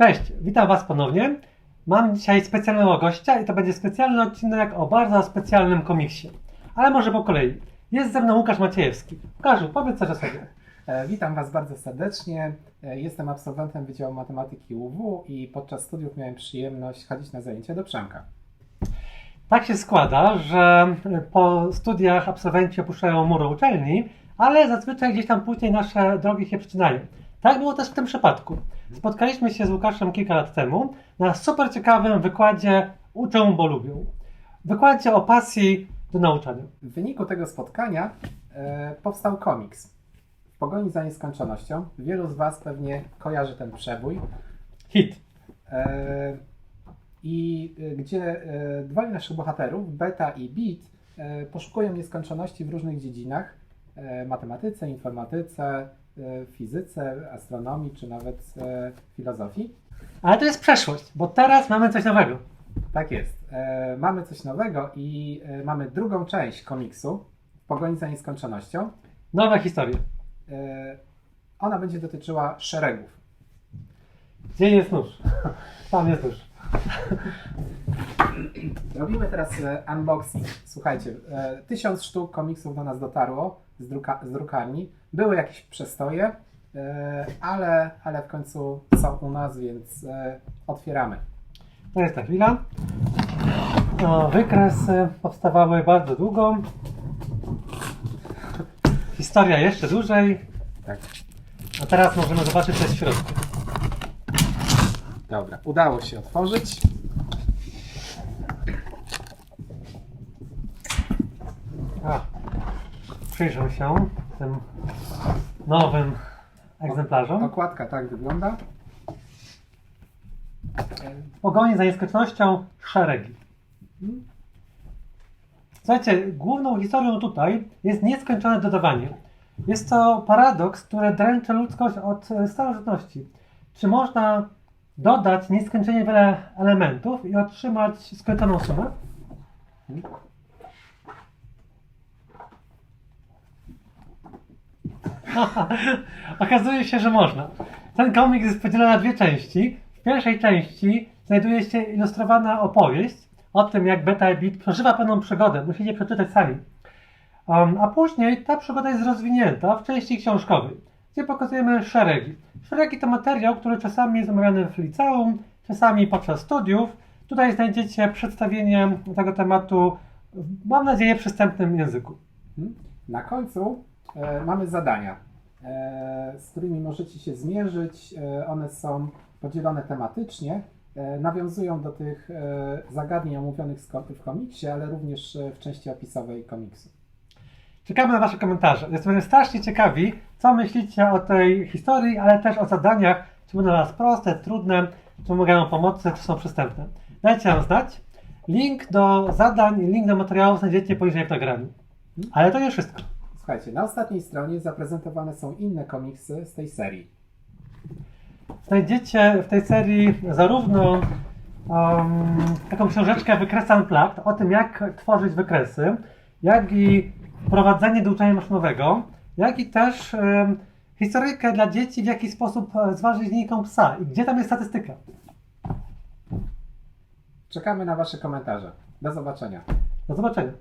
Cześć, witam Was ponownie. Mam dzisiaj specjalnego gościa i to będzie specjalny odcinek o bardzo specjalnym komiksie. Ale może po kolei. Jest ze mną Łukasz Maciejewski. Łukaszu, powiedz coś o sobie. E, Witam Was bardzo serdecznie. E, Jestem absolwentem Wydziału Matematyki UW i podczas studiów miałem przyjemność chodzić na zajęcia do Przemka. Tak się składa, że po studiach absolwenci opuszczają mury uczelni, ale zazwyczaj gdzieś tam później nasze drogi się przecinają. Tak było też w tym przypadku. Spotkaliśmy się z Łukaszem kilka lat temu na super ciekawym wykładzie Uczą, bo lubią. Wykładzie o pasji do nauczania. W wyniku tego spotkania e, powstał komiks. W pogoni za nieskończonością. Wielu z Was pewnie kojarzy ten przebój. Hit. E, I e, gdzie e, dwaj naszych bohaterów, Beta i Beat, e, poszukują nieskończoności w różnych dziedzinach. E, matematyce, informatyce, fizyce, astronomii czy nawet e, filozofii. Ale to jest przeszłość, bo teraz mamy coś nowego. Tak jest. E, mamy coś nowego i e, mamy drugą część komiksu w pogoni za nieskończonością. Nowe historie. E, ona będzie dotyczyła szeregów. Gdzie jest nóż? Tam jest nóż. Robimy teraz e, unboxing. Słuchajcie, e, tysiąc sztuk komiksów do nas dotarło z, druka, z drukarni. Były jakieś przestoje, e, ale, ale w końcu są u nas, więc otwieramy. To jest ta chwila. Wykresy powstawały bardzo długo. Historia jeszcze dłużej. Tak. A teraz możemy zobaczyć, co jest w środku. Dobra, udało się otworzyć. A, przyjrzę się tym nowym egzemplarzom. Okładka tak wygląda. W pogoni za nieskończonością szeregi. Słuchajcie, główną historią tutaj jest nieskończone dodawanie. Jest to paradoks, który dręczy ludzkość od e, starożytności. Czy można dodać nieskończenie wiele elementów i otrzymać skończoną sumę? Okazuje się, że można. Ten komiks jest podzielony na dwie części. W pierwszej części znajduje się ilustrowana opowieść o tym, jak Beta Beat przeżywa pewną przygodę. Musicie przeczytać sami. Um, a później ta przygoda jest rozwinięta w części książkowej, gdzie pokazujemy szeregi. Szeregi to materiał, który czasami jest omawiany w liceum, czasami podczas studiów. Tutaj znajdziecie przedstawienie tego tematu mam nadzieję, przystępnym języku. Mhm. Na końcu e, mamy zadania, e, z którymi możecie się zmierzyć. E, one są podzielone tematycznie, e, nawiązują do tych e, zagadnień omówionych w komiksie, ale również e, w części opisowej komiksu. Czekamy na Wasze komentarze. Jesteśmy strasznie ciekawi, co myślicie o tej historii, ale też o zadaniach, czy będą dla proste, trudne, czy wymagają pomocy, czy są przystępne. Dajcie nam znać. Link do zadań i link do materiałów znajdziecie poniżej w nagraniu. Ale to nie wszystko. Słuchajcie, na ostatniej stronie zaprezentowane są inne komiksy z tej serii. Znajdziecie w tej serii zarówno um, taką książeczkę Wykresy Unplugged o tym, jak tworzyć wykresy, jak i wprowadzenie do uczenia maszynowego, jak i też um, historyjkę dla dzieci, w jaki sposób e, zważyć linijką psa i gdzie tam jest statystyka. Czekamy na Wasze komentarze. Do zobaczenia. Do zobaczenia.